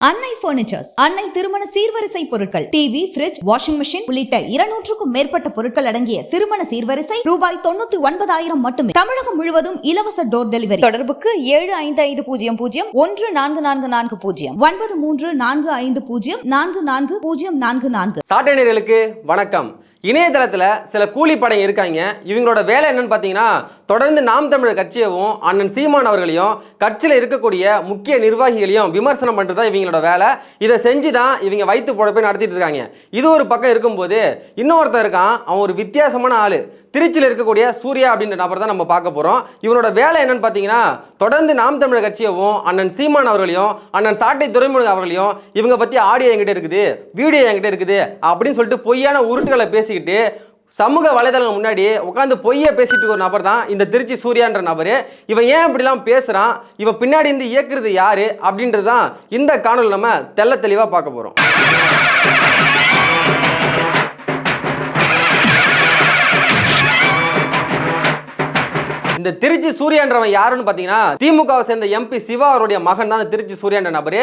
அன்னை பர்னிச்சர்ஸ் அன்னை திருமண சீர்வரிசை பொருட்கள் டிவி பிரிட்ஜ் வாஷிங் மெஷின் உள்ளிட்ட இருநூற்றுக்கும் மேற்பட்ட பொருட்கள் அடங்கிய திருமண சீர்வரிசை ரூபாய் தொண்ணூத்தி ஒன்பதாயிரம் மட்டுமே. தமிழகம் முழுவதும் இலவச டோர் டெலிவரி தொடர்புக்கு ஏழு ஐந்து ஐந்து பூஜ்ஜியம் பூஜ்ஜியம் ஒன்று நான்கு நான்கு நான்கு பூஜ்ஜியம் ஒன்பது மூன்று நான்கு ஐந்து பூஜ்ஜியம் நான்கு நான்கு பூஜ்ஜியம் நான்கு நான்கு. சாட்டையர்களுக்கு வணக்கம். இணையதளத்தில் சில கூலிப்படை இருக்காங்க. இவங்களோட வேலை என்னன்னு பார்த்தீங்கன்னா தொடர்ந்து நாம் தமிழர் கட்சியவும் அண்ணன் சீமான் அவர்களையும் கட்சியில் இருக்கக்கூடிய முக்கிய நிர்வாகிகளையும் விமர்சனம் பண்ணுறது இவங்க இவங்களோட வேலை. இதை செஞ்சு தான் இவங்க வயிற்று பொழப்பை நடத்திட்டு இருக்காங்க. இது ஒரு பக்கம் இருக்கும்போது இன்னொருத்தன் இருக்கான். அவன் ஒரு வித்தியாசமான ஆள். திருச்சியில் இருக்கக்கூடிய சூர்யா அப்படின்ற நபர் தான் நம்ம பார்க்க போகிறோம் இவனோட வேலை என்னன்னு பார்த்தீங்கன்னா தொடர்ந்து நாம் தமிழர் கட்சியவும் அண்ணன் சீமான் அவர்களையும் அண்ணன் சாட்டை துறைமுருகன் அவர்களையும் இவங்க பற்றி ஆடியோ என்கிட்ட இருக்குது வீடியோ என்கிட்ட இருக்குது அப்படின்னு சொல்லிட்டு பொய்யான உருட்டுகளை பேசிக்கிட்டு சமூக வலைதளங்கள் முன்னாடி உட்காந்து பொய்யை பேசிட்டு ஒரு நபர் தான் இந்த திருச்சி சூர்யான்ற நபர். இவன் ஏன் இப்படிலாம் பேசுகிறான் இவன் பின்னாடி இருந்து இயக்குறது யார்? அப்படின்றது தான் இந்த காணொலி நம்ம தெள்ள தெளிவாக பார்க்க போகிறோம் இந்த திருச்சி சூர்யான்றவன் யாருன்னு பார்த்தீங்கன்னா திமுகவை சேர்ந்த எம்பி சிவா அவருடைய மகன் தான் திருச்சி சூர்யான்ற நபர்.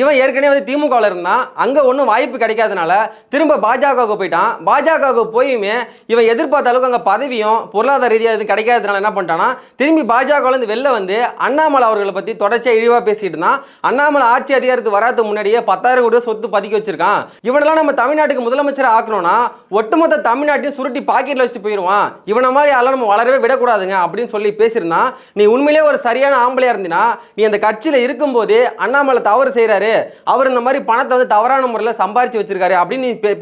இவன் ஏற்கனவே வந்து திமுகவில் இருந்தான். அங்கே ஒன்றும் வாய்ப்பு கிடைக்காதனால திரும்ப பாஜகவுக்கு போயிட்டான். பாஜகவுக்கு போயுமே இவன் எதிர்பார்த்த அளவுக்கு அங்கே பதவியும் பொருளாதார ரீதியாக எதுவும் கிடைக்காதனால என்ன பண்ணிட்டானா திரும்பி பாஜகவிலேருந்து வெளில வந்து அண்ணாமலை அவர்களை பற்றி தொடர்ச்சியாக இழிவாக பேசிட்டு இருந்தான். அண்ணாமலை ஆட்சி அதிகாரத்துக்கு வராது முன்னாடியே பத்தாயிரம் கோடி சொத்து பதுக்கி வச்சிருக்கான். இவனெல்லாம் நம்ம தமிழ்நாட்டுக்கு முதலமைச்சர் ஆக்கணும்னா ஒட்டுமொத்த தமிழ்நாட்டையும் சுருட்டி பாக்கெட்டில் வச்சுட்டு போயிடுவான் இவனை மாதிரி யாரெல்லாம் நம்ம வளரவே விடக்கூடாதுங்க அப்படின்னு சொல்லி பேசியிருந்தான் நீ உண்மையிலே ஒரு சரியான ஆம்பளையா இருந்தினா நீ அந்த கட்சியில் இருக்கும்போது அண்ணாமலை தவறு செய்கிறாரு அவர் இந்த மாதிரி பணத்தை வந்து தவறான முறையில் சம்பாரிச்சு வச்சிருக்காரு அப்படின்னு நீ பே-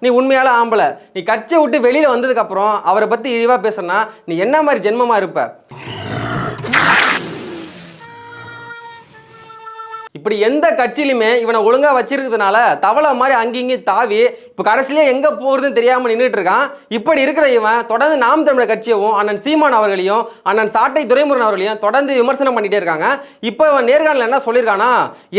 நீ உண்மையால ஆம்பளை. நீ கட்சியை விட்டு வெளியில் வந்ததுக்கப்புறம் அவரை பற்றி இழிவாக பேசுனா நீ என்ன மாதிரி ஜென்மமாக இருப்ப? இப்படி எந்த கட்சியிலுமே இவனை ஒழுங்காக வச்சிருக்கிறதுனால தவளை மாதிரி அங்கேயும் தாவி இப்போ கடைசியிலே எங்கே போகிறதுன்னு தெரியாமல் நின்றுட்டு இருக்கான். இப்படி இருக்கிற இவன் தொடர்ந்து நாம் தமிழர் கட்சியவும் அண்ணன் சீமான் அவர்களையும் அண்ணன் சாட்டை துரைமுருகன் அவர்களையும் தொடர்ந்து விமர்சனம் பண்ணிட்டே இருக்காங்க. இப்போ இவன் நேர்காணல் என்ன சொல்லியிருக்கானா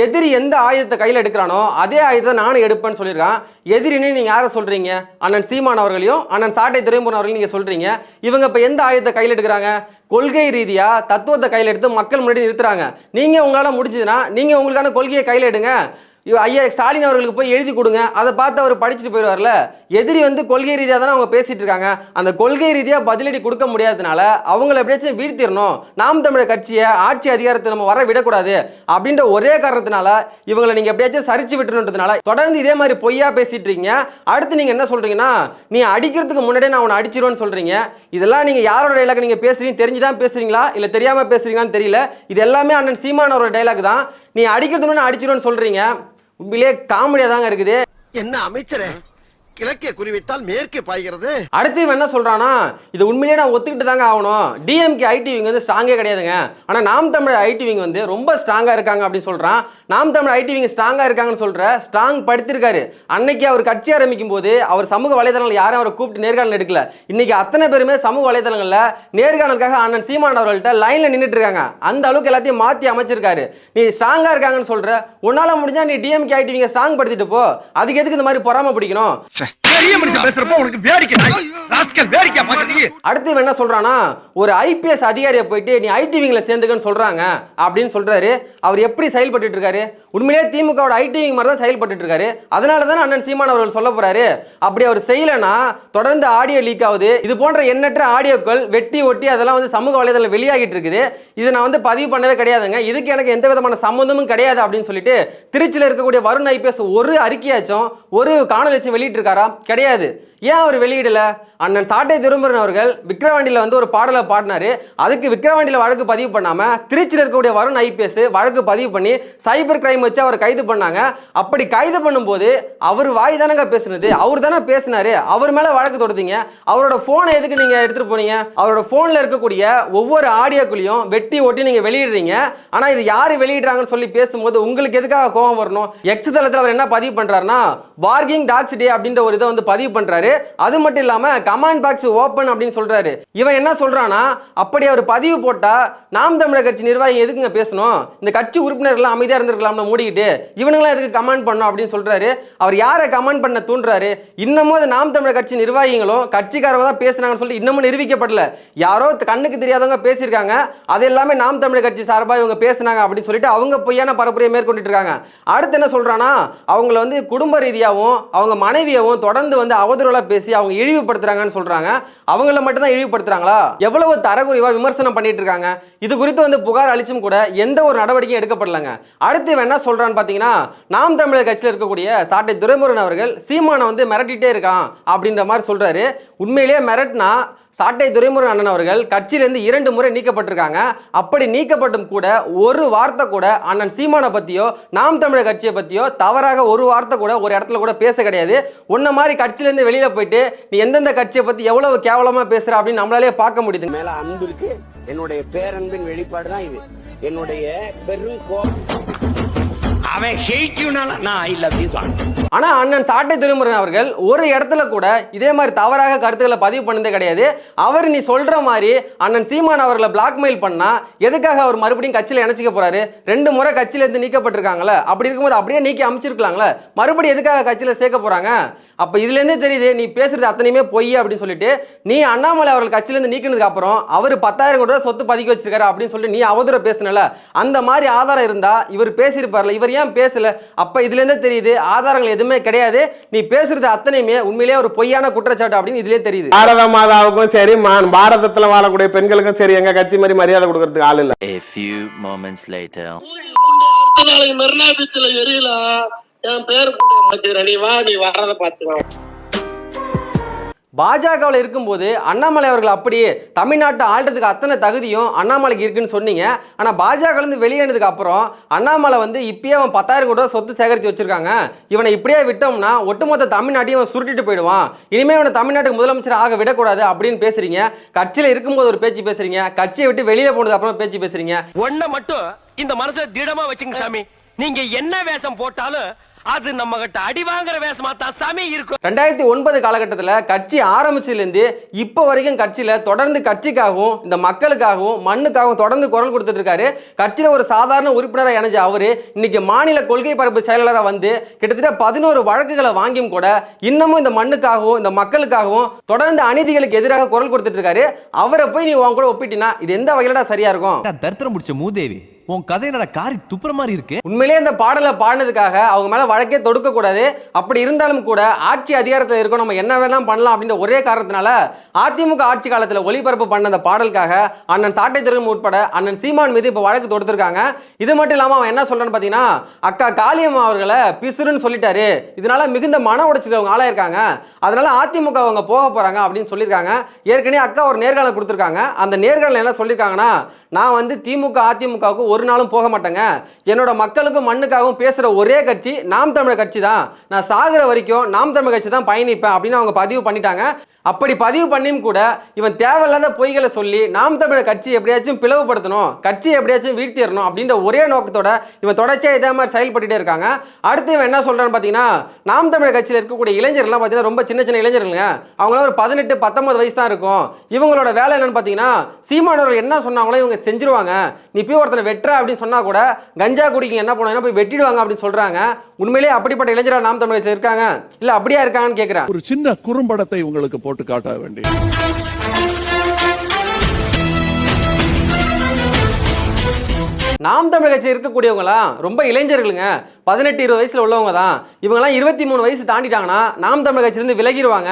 எதிரி எந்த ஆயுதத்தை கையில் எடுக்கிறானோ அதே ஆயுதத்தை நானும் எடுப்பேன்னு சொல்லியிருக்கான். எதிரின்னு நீங்கள் யாரை சொல்கிறீங்க அண்ணன் சீமான் அவர்களையும் அண்ணன் சாட்டை துரைமுருகன் அவர்களையும் நீங்கள் சொல்கிறீங்க இவங்க இப்போ எந்த ஆயுதத்தை கையில் எடுக்கிறாங்க? கொள்கை ரீதியாக தத்துவத்தை கையில் எடுத்து மக்கள் முன்னாடி நிறுத்துறாங்க. நீங்கள் உங்களால் முடிஞ்சதுன்னா நீங்கள் உங்களுக்கான கொள்கையை கையில் எடுங்க. ஐயா ஸ்டாலின் அவர்களுக்கு போய் எழுதி கொடுங்க. அதை பார்த்து அவர் படிச்சுட்டு போயிடுவார்ல. எதிரி வந்து கொள்கை ரீதியாக தானே அவங்க பேசிட்டு இருக்காங்க. அந்த கொள்கை ரீதியாக பதிலடி கொடுக்க முடியாததுனால அவங்கள எப்படியாச்சும் வீழ்த்திடணும். நாம் தமிழர் கட்சியை ஆட்சி அதிகாரத்தை நம்ம வர விடக்கூடாது அப்படின்ற ஒரே காரணத்தினால இவங்களை நீங்கள் எப்படியாச்சும் சரிச்சு விட்டுணுன்றதுனால தொடர்ந்து இதே மாதிரி பொய்யா பேசிட்டு இருக்கீங்க. அடுத்து நீங்கள் என்ன சொல்கிறீங்கன்னா நீ அடிக்கிறதுக்கு முன்னாடியே நான் உன்னை அடிச்சிருவேன்னு சொல்கிறீங்க இதெல்லாம் நீங்கள் யாரோட டைலாக் பேசுகிறீங்க தெரிஞ்சு தான் பேசுகிறீங்களா இல்லை தெரியாமல் பேசுறீங்கன்னு தெரியல. இது எல்லாமே அண்ணன் சீமானோட டைலாக் தான். நீ அடிக்கிறதுன்னு அடிச்சிருவேன்னு சொல்கிறீங்க உண்மையிலேயே காமெடியா தாங்க இருக்குது. என்ன அமைச்சரே? கிழக்கே குறிவைத்தால் மேற்கே பாய்கிறது. அடுத்து இவன் என்ன சொல்றானா இது உண்மையிலேயே நான் ஒத்துக்கிட்டு தாங்க ஆகணும். டிஎம்கே ஐடி விங் வந்து ஸ்ட்ராங்கே கிடையாதுங்க. ஆனால் நாம் தமிழ் ஐடி விங் வந்து ரொம்ப ஸ்ட்ராங்காக இருக்காங்க அப்படின்னு சொல்றான். நாம் தமிழ் ஐடி விங் ஸ்ட்ராங்காக இருக்காங்கன்னு சொல்ற ஸ்ட்ராங் படுத்திருக்காரு. அன்னைக்கு அவர் கட்சி ஆரம்பிக்கும் போது அவர் சமூக வலைதளங்கள் யாரும் அவரை கூப்பிட்டு நேர்காணல் எடுக்கல. இன்னைக்கு அத்தனை பேருமே சமூக வலைதளங்களில் நேர்காணலுக்காக அண்ணன் சீமான் அவர்கள்ட்ட லைனில் நின்றுட்டு இருக்காங்க. அந்த அளவுக்கு எல்லாத்தையும் மாற்றி அமைச்சிருக்காரு. நீ ஸ்ட்ராங்காக இருக்காங்கன்னு சொல்ற உன்னால முடிஞ்சா நீ டிஎம்கே ஐடி விங்க ஸ்ட்ராங் படுத்திட்டு போ. அதுக்கு எதுக்கு இந்த மாதிரி பொறாம பிடிக்கணும்? பெரிய மனுஷன் உனக்கு வேடிக்கை ராஸ்கல் வேடிக்கை அடுத்து இவன் என்ன சொல்றானா ஒரு ஐபிஎஸ் அதிகாரியை போயிட்டு நீ ஐடி விங்ல சேர்ந்துக்கன்னு சொல்றாங்க அப்படின்னு சொல்றாரு. அவர் எப்படி செயல்பட்டு இருக்காரு? உண்மையிலேயே திமுகவோட ஐடி விங் மாதிரி தான் செயல்பட்டு இருக்காரு. அதனால தான் அண்ணன் சீமான் அவர்கள் சொல்ல போறாரு? அப்படி அவர் செய்யலனா தொடர்ந்து ஆடியோ லீக் ஆகுது. இது போன்ற எண்ணற்ற ஆடியோக்கள் வெட்டி ஒட்டி அதெல்லாம் வந்து சமூக வலைதளம் வெளியாகிட்டு இருக்குது. இதை நான் வந்து பதிவு பண்ணவே கிடையாதுங்க. இதுக்கு எனக்கு எந்த விதமான சம்மந்தமும் கிடையாது அப்படின்னு சொல்லிட்டு திருச்சியில் இருக்கக்கூடிய வருண் ஐபிஎஸ் ஒரு அறிக்கையாச்சும் ஒரு காணொலிச்சும் வெளியிட்டிருக்காரா கிடையாது. ஏன் அவர் வெளியிடல? அண்ணன் சாட்டை திரும்புறன் அவர்கள் விக்ரவாண்டியில் வந்து ஒரு பாடலை பாடினாரு. அதுக்கு விக்ரவாண்டியில் வழக்கு பதிவு பண்ணாமல் திருச்சியில் இருக்கக்கூடிய வருண் ஐபிஎஸ் வழக்கு பதிவு பண்ணி சைபர் கிரைம் வச்சு அவர் கைது பண்ணாங்க. அப்படி கைது பண்ணும்போது அவர் வாய் தானங்க பேசுனது? அவர் தானே பேசினாரு. அவர் மேலே வழக்கு தொடுத்தீங்க. அவரோட ஃபோனை எதுக்கு நீங்கள் எடுத்துகிட்டு போனீங்க? அவரோட ஃபோனில் இருக்கக்கூடிய ஒவ்வொரு ஆடியோக்குள்ளேயும் வெட்டி ஒட்டி நீங்கள் வெளியிடுறீங்க. ஆனால் இது யார் வெளியிடுறாங்கன்னு சொல்லி பேசும்போது உங்களுக்கு எதுக்காக கோபம் வரணும்? எக்ஸ் தளத்தில் அவர் என்ன பதிவு பண்ணுறாருன்னா பார்கிங் டாக்ஸ் டே அப்படின்ற ஒரு இதை வந்து பதிவு பண்ணுறாரு அது மட்டும் இல்லாம கமெண்ட் பாக்ஸ் ஓப்பன் அப்படின்னு சொல்றாரு. இவன் என்ன சொல்றானா அப்படி அவர் பதிவு போட்டா நாம் தமிழர் கட்சி நிர்வாகி எதுக்குங்க பேசணும்? இந்த கட்சி உறுப்பினர்கள்லாம் அமைதியாக இருந்திருக்கலாம்னு மூடிக்கிட்டு இவனுங்களாம் எதுக்கு கமெண்ட் பண்ணும் அப்படின்னு சொல்றாரு. அவர் யாரை கமெண்ட் பண்ண தூண்டுறாரு? இன்னமும் அது நாம் தமிழர் கட்சி நிர்வாகிகளும் கட்சிக்காரங்க தான் பேசுனாங்கன்னு சொல்லிட்டு இன்னமும் நிரூபிக்கப்படல. யாரோ கண்ணுக்கு தெரியாதவங்க பேசியிருக்காங்க. அது எல்லாமே நாம் தமிழர் கட்சி சார்பாக இவங்க பேசுனாங்க அப்படின்னு சொல்லிட்டு அவங்க பொய்யான பரப்புரையை மேற்கொண்டுட்டு இருக்காங்க. அடுத்து என்ன சொல்கிறான்னா அவங்கள வந்து குடும்ப ரீதியாகவும் அவங்க மனைவியவும் தொடர்ந்து வந்து அவதூறலா பேசி அவங்க இழிவுபடுத்துறாங்கன்னு சொல்றாங்க. அவங்கள மட்டும்தான் இழிவுபடுத்துறாங்களா? எவ்வளவு தரக்குறைவா விமர்சனம் பண்ணிட்டு இருக்காங்க இது குறித்து வந்து புகார் அளிச்சும் கூட எந்த ஒரு நடவடிக்கையும் எடுக்கப்படலைங்க. அடுத்து இவன் என்ன சொல்றான்னு பாத்தீங்கன்னா நாம் தமிழர் கட்சியில் இருக்கக்கூடிய சாட்டை துரைமுருகன் அவர்கள் சீமானை வந்து மிரட்டிட்டே இருக்கான் அப்படின்ற மாதிரி சொல்றாரு. உண்மையிலேயே மிரட்டினா சாட்டை துரைமுருகன் அண்ணன் அவர்கள் கட்சியிலேருந்து இரண்டு முறை நீக்கப்பட்டிருக்காங்க. அப்படி நீக்கப்பட்டும் கூட ஒரு வார்த்தை கூட அண்ணன் சீமானை பற்றியோ நாம் தமிழர் கட்சியை பற்றியோ தவறாக ஒரு வார்த்தை கூட ஒரு இடத்துல கூட பேச கிடையாது. உன்ன மாதிரி கட்சியிலேருந்து வெளியில் போயிட்டு நீ எந்தெந்த கட்சியை பற்றி எவ்வளவு கேவலமாக பேசுகிற அப்படின்னு நம்மளாலே பார்க்க முடியுது. மேலே அன்பு இருக்கு. என்னுடைய பேரன்பின் வெளிப்பாடு தான் இது. என்னுடைய பெரும் கோபம் அவன் ஹேட் நான் ஐ லவ் யூ தான் ஆனா அண்ணன் சாட்டை திருமுருகன் அவர்கள் ஒரு இடத்துல கூட இதே மாதிரி தவறாக கருத்துக்களை பதிவு பண்ணதே கிடையாது. அவர் நீ சொல்ற மாதிரி அண்ணன் சீமான் அவர்களை பிளாக்மெயில் பண்ணா எதுக்காக அவர் மறுபடியும் கட்சியில் இணைச்சிக்க போறாரு? ரெண்டு முறை கட்சியில இருந்து நீக்கப்பட்டிருக்காங்களே அப்படி இருக்கும்போது அப்படியே நீக்கி அமைச்சிருக்கலாங்களே மறுபடியும் எதுக்காக கட்சியில சேர்க்க போறாங்க? அப்ப இதுல இருந்தே தெரியுது நீ பேசுறது அத்தனையுமே பொய் அப்படின்னு சொல்லிட்டு நீ அண்ணாமலை அவர்கள் கட்சியில இருந்து நீக்கினதுக்கு அப்புறம் அவர் பத்தாயிரம் கோடி ரூபாய் சொத்து பதுக்கி வச்சிருக்காரு அப்படின்னு சொல்லிட்டு நீ அவதூற பேசுனல. அந்த மாதிரி ஆதாரம் இருந்தா இவர் பேசியிருப்பார்ல இவர் ஏன் பேசல. அப்ப இதுல இருந்தே தெரியுது ஆதாரங்கள் எதுவுமே கிடையாது. நீ பேசுறது அத்தனையுமே உண்மையிலேயே ஒரு பொய்யான குற்றச்சாட்டு அப்படின்னு இதுலயே தெரியுது. பாரத மாதாவுக்கும் சரி பாரதத்துல வாழக்கூடிய பெண்களுக்கும் சரி எங்க கட்சி மாதிரி மரியாதை கொடுக்கறதுக்கு ஆள் இல்ல. A few moments later. அடுத்த நாளைக்கு மெரினா பீச்ல எரியல என் பேரு நீ வா நீ வர்றத பாத்துக்கலாம் பாஜகவில் இருக்கும்போது அண்ணாமலை அவர்கள் அப்படியே தமிழ்நாட்டை ஆள்றதுக்கு அத்தனை தகுதியும் அண்ணாமலைக்கு இருக்குன்னு சொன்னீங்க. ஆனால் பாஜகலேருந்து வெளியேனதுக்கு அப்புறம் அண்ணாமலை வந்து இப்பயே அவன் பத்தாயிரம் கோடி ரூபா சொத்து சேகரித்து வச்சுருக்காங்க. இவனை இப்படியே விட்டோம்னா ஒட்டுமொத்த தமிழ்நாட்டையும் அவன் சுருட்டிட்டு போயிடுவான். இனிமேல் இவனை தமிழ்நாட்டுக்கு முதலமைச்சர் ஆக விடக்கூடாது அப்படின்னு பேசுறீங்க. கட்சியில் இருக்கும்போது ஒரு பேச்சு பேசுறீங்க. கட்சியை விட்டு வெளியே போனது அப்புறம் பேச்சு பேசுறீங்க. ஒன்றை மட்டும் இந்த மனசை திடமாக வச்சுங்க சாமி. நீங்கள் என்ன வேஷம் போட்டாலும் அது நம்ம கிட்ட அடி வாங்குற வேஷமா தான் சாமி இருக்கும். ரெண்டாயிரத்தி ஒன்பது காலகட்டத்தில் கட்சி ஆரம்பிச்சதுலேருந்து இப்போ வரைக்கும் கட்சியில் தொடர்ந்து கட்சிக்காகவும் இந்த மக்களுக்காகவும் மண்ணுக்காகவும் தொடர்ந்து குரல் கொடுத்துட்டு இருக்காரு. கட்சியில் ஒரு சாதாரண உறுப்பினராக இணைஞ்ச அவரு இன்னைக்கு மாநில கொள்கை பரப்பு செயலாளராக வந்து கிட்டத்தட்ட பதினோரு வழக்குகளை வாங்கியும் கூட இன்னமும் இந்த மண்ணுக்காகவும் இந்த மக்களுக்காகவும் தொடர்ந்து அநீதிகளுக்கு எதிராக குரல் கொடுத்துட்டு இருக்காரு. அவரை போய் நீ உன் கூட ஒப்பிட்டினா இது எந்த வகையிலடா சரியா இருக்கும்? தரித்திரம் முடிச்ச மூதேவி. உன் கதை என்னடா காரி துப்புற மாதிரி இருக்கு? உண்மையிலேயே அந்த பாடலை பாடினதுக்காக அவங்க மேலே வழக்கே தொடுக்கக்கூடாது. அப்படி இருந்தாலும் கூட ஆட்சி அதிகாரத்தில் இருக்கோம் நம்ம என்ன வேணாலும் பண்ணலாம் அப்படின்ற ஒரே காரணத்தினால அதிமுக ஆட்சி காலத்தில் ஒளிபரப்பு பண்ண அந்த பாடலுக்காக அண்ணன் சாட்டை திரும்ப உட்பட அண்ணன் சீமான் மீது இப்போ வழக்கு தொடுத்திருக்காங்க. இது மட்டும் இல்லாமல் அவன் என்ன சொல்றான்னு பார்த்தீங்கன்னா அக்கா காளியம்மா அவர்களை பிசுறுன்னு சொல்லிட்டாரு. இதனால மிகுந்த மன உடைச்சல் அவங்க ஆளாயிருக்காங்க அதனால அதிமுக அவங்க போக போறாங்க அப்படின்னு சொல்லியிருக்காங்க. ஏற்கனவே அக்கா ஒரு நேர்காணல் கொடுத்துருக்காங்க. அந்த நேர்காணல் என்ன சொல்லியிருக்காங்கன்னா நான் வந்து திமுக அதிமுகவுக்கு ஒரு நாளும் போக மாட்டேங்க. என்னோட மக்களுக்கும் மண்ணுக்காகவும் பேசுகிற ஒரே கட்சி நாம் தமிழர் கட்சி தான் நான் சாகுற வரைக்கும் நாம் தமிழர் கட்சி தான் பயணிப்பேன் அப்படின்னு அவங்க பதிவு பண்ணிட்டாங்க. அப்படி பதிவு பண்ணியும் கூட இவன் தேவையில்லாத பொய்களை சொல்லி நாம் தமிழர் கட்சி எப்படியாச்சும் பிளவுபடுத்தணும் கட்சி எப்படியாச்சும் வீழ்த்திடணும் அப்படின்ற ஒரே நோக்கத்தோட இவன் தொடர்ச்சியாக இதே மாதிரி செயல்பட்டுட்டே இருக்காங்க. அடுத்து இவன் என்ன சொல்கிறான்னு பார்த்தீங்கன்னா நாம் தமிழர் கட்சியில் இருக்கக்கூடிய இளைஞர்கள்லாம் பார்த்தீங்கன்னா ரொம்ப சின்ன சின்ன இளைஞர்களுங்க. அவங்களாம் ஒரு பதினெட்டு பத்தொன்பது வயசு தான் இருக்கும். இவங்களோட வேலை என்னன்னு பார்த்தீங்கன்னா சீமானவர்கள் என்ன சொன்னாங்களோ இவங்க செஞ்சிருவாங்க. நீ போய் ஒருத்தனை வெட்டுறா அப்படின்னு சொன்னா கூட கஞ்சா குடிக்கு என்ன பண்ணுவாங்கன்னா போய் வெட்டிடுவாங்க அப்படின்னு சொல்றாங்க. உண்மையிலேயே அப்படிப்பட்ட இளைஞர்கள் நாம் தமிழகத்தில் இருக்காங்க? இல்லை அப்படியா இருக்காங்கன்னு கேட்குறேன் ஒரு சின்ன குறும்படத்தை உங்களுக்கு போட்டு காட்ட வேண்டிய நாம் தமிழ் கட்சி இருக்கக்கூடியவங்களாம் ரொம்ப இளைஞர்களுங்க. பதினெட்டு இருபது வயசில் உள்ளவங்க தான். இவங்கெல்லாம் இருபத்தி மூணு வயசு தாண்டிட்டாங்கன்னா நாம் தமிழ் விலகிடுவாங்க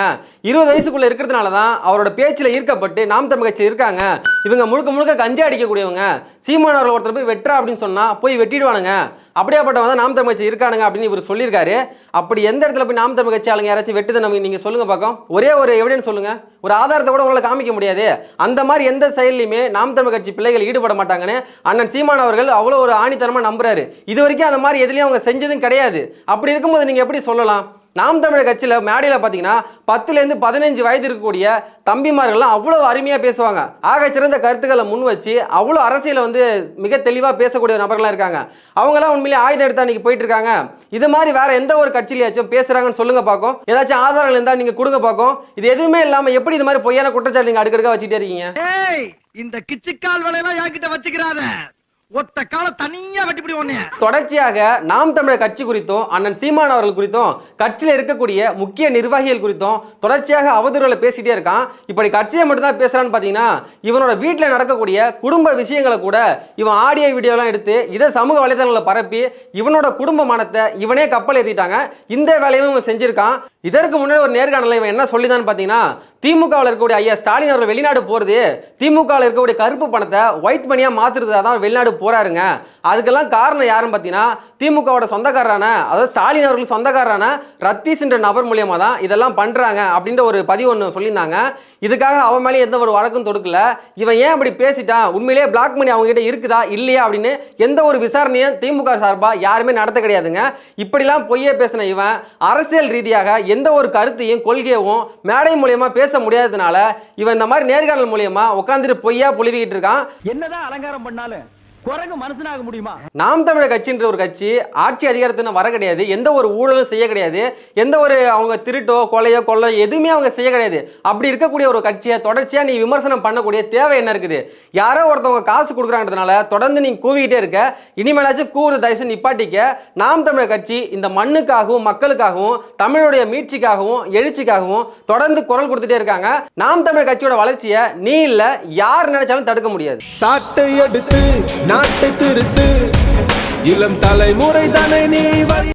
இருபது வயசுக்குள்ளே இருக்கிறதுனால தான் அவரோட பேச்சில் ஈர்க்கப்பட்டு நாம் தமிழ் கட்சி இருக்காங்க. இவங்க முழுக்க முழுக்க கஞ்சா அடிக்கக்கூடியவங்க. சீமானவர்கள் ஒருத்தர் போய் வெட்டுறா அப்படின்னு சொன்னால் போய் வெட்டிடுவானுங்க. அப்படியாப்பட்டவங்க தான் நாம் தமிழ் கட்சி இருக்கானுங்க அப்படின்னு இவர் சொல்லியிருக்காரு. அப்படி எந்த இடத்துல போய் நாம் தமிழ் கட்சி ஆளுங்க யாராச்சும் வெட்டுதை நம்ம நீங்கள் சொல்லுங்க பார்க்கும் ஒரே ஒரு எவிடன்ஸ் சொல்லுங்கள் ஒரு ஆதாரத்தை கூட உங்களை காமிக்க முடியாது. அந்த மாதிரி எந்த செயல்லையுமே நாம் தமிழ் கட்சி பிள்ளைகள் ஈடுபட மாட்டாங்கன்னு அண்ணன் சீமானவர்கள் அவர்கள் அவ்வளோ ஒரு ஆணித்தனமா நம்புறாரு. இது வரைக்கும் அந்த மாதிரி எதுலேயும் அவங்க செஞ்சதும் கிடையாது. அப்படி இருக்கும்போது நீங்க எப்படி சொல்லலாம்? நாம் தமிழர் கட்சியில மேடையில பாத்தீங்கன்னா பத்துல இருந்து பதினஞ்சு வயது இருக்கக்கூடிய தம்பிமார்கள்லாம் அவ்வளவு அருமையா பேசுவாங்க. ஆக சிறந்த கருத்துக்களை முன் வச்சு அவ்வளவு அரசியல வந்து மிக தெளிவா பேசக்கூடிய நபர்களா இருக்காங்க. அவங்களாம் உண்மையிலேயே ஆயுதம் எடுத்தா அன்றைக்கி போயிட்டு இருக்காங்க. இது மாதிரி வேற எந்த ஒரு கட்சியிலயாச்சும் பேசுறாங்கன்னு சொல்லுங்க பார்க்கும் ஏதாச்சும் ஆதாரங்கள் இருந்தால் நீங்க கொடுங்க பாக்கும் இது எதுவுமே இல்லாம எப்படி இது மாதிரி பொய்யான குற்றச்சாட்டு நீங்க அடுக்கடுக்கா வச்சுட்டே இருக்கீங்க? இந்த கிச்சுக்கால் வலையெல்லாம் என்கிட்ட வச்சுக்கிறாத. ஒத்த கால தனியா வெட்டிப்பிடி தொடர்ச்சியாக நாம் தமிழர் கட்சி குறித்தும் அண்ணன் சீமான் அவர்கள் குறித்தும் கட்சியில் இருக்கக்கூடிய முக்கிய நிர்வாகிகள் குறித்தும் தொடர்ச்சியாக அவதூறுகளை பேசிட்டே இருக்கான். இப்படி கட்சியை மட்டும் தான் பேசுறான்னு பார்த்தீங்கன்னா இவனோட வீட்டில் நடக்கக்கூடிய குடும்ப விஷயங்களை கூட இவன் ஆடியோ வீடியோலாம் எடுத்து இதை சமூக வலைதளங்களை பரப்பி இவனோட குடும்ப மனத்தை இவனே கப்பல் ஏற்றிட்டாங்க இந்த வேலையும் இவன் செஞ்சிருக்கான். இதற்கு முன்னாடி ஒரு நேர்காணலில் இவன் என்ன சொல்லிதான்னு பார்த்தீங்கன்னா திமுகவில் இருக்கக்கூடிய ஐயா ஸ்டாலின் அவர்கள் வெளிநாடு போகிறது திமுகவில் இருக்கக்கூடிய கருப்பு பணத்தை ஒயிட் மணியாக மாற்றுறதா தான் வெளிநாடு போறாருங்க. அதுக்கெல்லாம் காரணம் யாருன்னு பார்த்தீங்கன்னா திமுகவோட சொந்தக்காரரான அதாவது ஸ்டாலின் அவர்கள் சொந்தக்காரரான ரத்தீஸ்ன்ற நபர் மூலியமாக தான் இதெல்லாம் பண்ணுறாங்க அப்படின்ற ஒரு பதிவு ஒன்று சொல்லியிருந்தாங்க. இதுக்காக அவன் மேலே எந்த ஒரு வழக்கும் தொடுக்கல. இவன் ஏன் அப்படி பேசிட்டான்? உண்மையிலேயே பிளாக் மணி அவங்க கிட்ட இருக்குதா? இல்லையா? அப்படின்னு எந்த ஒரு விசாரணையும் திமுக சார்பாக யாருமே நடத்த கிடையாதுங்க. இப்படிலாம் பொய்யே பேசின இவன் அரசியல் ரீதியாக எந்த ஒரு கருத்தையும் கொள்கையவும் மேடை மூலியமா பேச முடியாததுனால இவன் இந்த மாதிரி நேர்காணல் மூலியமா உட்காந்துட்டு பொய்யா புலிவிக்கிட்டு இருக்கான். என்னதான் அலங்காரம் பண்ணாலும் குரங்கு மனுஷனாக முடியுமா? நாம் தமிழர் கட்சின்ற ஒரு கட்சி ஆட்சி அதிகாரத்துன்னு வர கிடையாது. எந்த ஒரு ஊழலும் செய்ய கிடையாது. எந்த ஒரு அவங்க திருட்டோ கொலையோ கொள்ளோ எதுவுமே அவங்க செய்ய கிடையாது. அப்படி இருக்கக்கூடிய ஒரு கட்சியை தொடர்ச்சியாக நீ விமர்சனம் பண்ணக்கூடிய தேவை என்ன இருக்குது? யாரோ ஒருத்தவங்க காசு கொடுக்குறான்றதுனால தொடர்ந்து நீங்க கூவிக்கிட்டே இருக்க. இனிமேலாச்சும் கூவுறது தயவுசு நிப்பாட்டிக்க. நாம் தமிழர் கட்சி இந்த மண்ணுக்காகவும் மக்களுக்காகவும் தமிழுடைய மீட்சிக்காகவும் எழுச்சிக்காகவும் தொடர்ந்து குரல் கொடுத்துட்டே இருக்காங்க. நாம் தமிழர் கட்சியோட வளர்ச்சியை நீ இல்லை யார் நினைச்சாலும் தடுக்க முடியாது. சாட்டை எடுத்து நாட்டை திருத்து. இளம் தலைமுறை தானே நீ வழி